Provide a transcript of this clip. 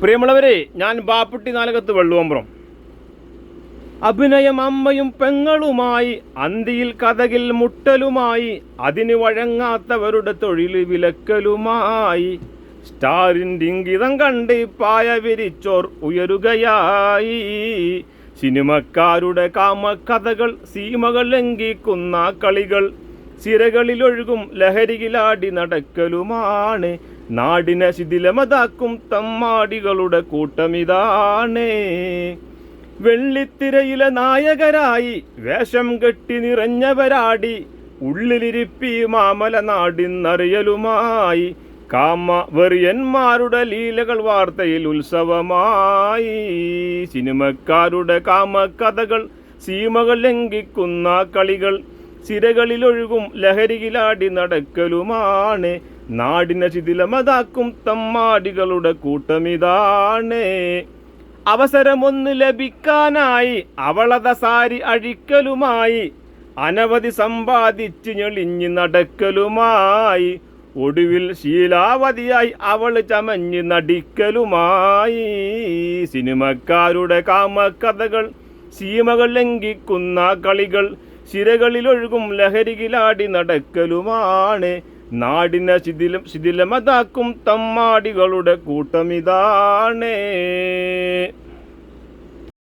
പ്രിയമുള്ളവരെ ഞാൻ ബാപ്പുട്ടി നാലകത്ത് വെള്ളുവമ്പ്രം. അഭിനയം അമ്മയും പെങ്ങളുമായി അന്തിയിൽ കഥകിൽ മുട്ടലുമായി അതിന് വഴങ്ങാത്തവരുടെ തൊഴിൽ വിലക്കലുമായി. സ്റ്റാറിന്റെ ഇംഗിതം കണ്ട് പായ വിരിച്ചോർ ഉയരുകയായി. സിനിമക്കാരുടെ കാമകഥകൾ സീമകൾ ലംഘിക്കുന്ന കളികൾ സിരകളിലൊഴുകും ലഹരിയിലാടി നടക്കലുമാണ്. നാടിനെ ശിഥിലമതാക്കും തമ്മാടികളുടെ കൂട്ടമിതാണ്. വെള്ളിത്തിരയിലെ നായകരായി വേഷം കെട്ടി നിറഞ്ഞവരാടി ഉള്ളിലിരിപ്പി മാമല നാടിന്നറിയലുമായി. കാമ വെറിയന്മാരുടെ ലീലകൾ വാർത്തയിൽ ഉത്സവമായി. സിനിമക്കാരുടെ കാമകഥകൾ സീമകൾ ലംഘിക്കുന്ന കളികൾ സിരകളിലൊഴുകും ലഹരിയിലാടി നടക്കലുമാണ്. നാടിനെ ശിഥിലമതാക്കും തമ്മാടികളുടെ കൂട്ടമിതാണ്. അവസരമൊന്ന് ലഭിക്കാനായി അവളത സാരി അഴിക്കലുമായി. അനവധി സമ്പാദിച്ച് ഞെളിഞ്ഞ് നടക്കലുമായി. ഒടുവിൽ ശീലാവതിയായി അവൾ ചമഞ്ഞ് നടിക്കലുമായി. സിനിമക്കാരുടെ കാമകഥകൾ സീമകൾ ലംഘിക്കുന്ന കളികൾ ശിരകളിലൊഴുകും ലഹരികിലാടി നടക്കലുമാണ്. നാടിനെ ശിഥിലം ശിഥിലമതാക്കും തമ്മാടികളുടെ കൂട്ടമിതാണ്.